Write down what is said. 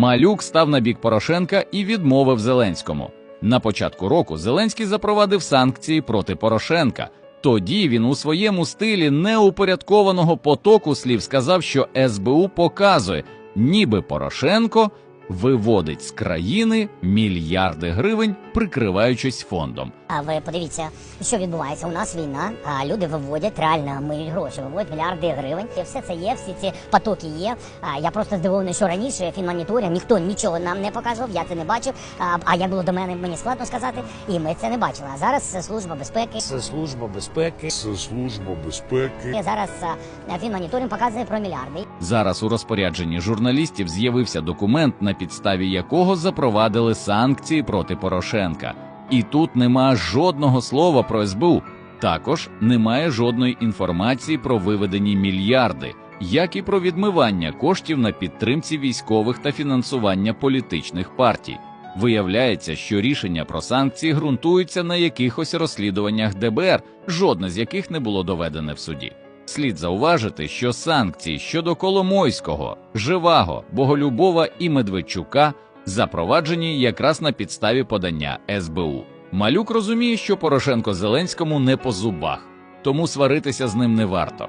Малюк став на бік Порошенка і відмовив Зеленському. На початку року Зеленський запровадив санкції проти Порошенка. Тоді він у своєму стилі неупорядкованого потоку слів сказав, що СБУ показує, ніби Порошенко виводить з країни мільярди гривень, прикриваючись фондом. А ви подивіться, що відбувається. У нас війна, а люди виводять реально милі гроші, виводять мільярди гривень. І все це є, всі ці потоки є. А я просто здивований, що раніше фінмоніторинг ніхто нічого нам не показував, я це не бачив. А, а як було до мене, мені складно сказати, і ми це не бачили. А зараз це служба безпеки. Це служба безпеки. Це служба безпеки. І Зараз а, фінмоніторинг показує про мільярди. Зараз у розпорядженні журналістів з'явився документ, на підставі якого запровадили санкції проти Порошенка. І тут нема жодного слова про СБУ. Також немає жодної інформації про виведені мільярди, як і про відмивання коштів на підтримці військових та фінансування політичних партій. Виявляється, що рішення про санкції ґрунтуються на якихось розслідуваннях ДБР, жодне з яких не було доведене в суді. Слід зауважити, що санкції щодо Коломойського, Живаго, Боголюбова і Медведчука запроваджені якраз на підставі подання СБУ. Малюк розуміє, що Порошенко Зеленському не по зубах, тому сваритися з ним не варто.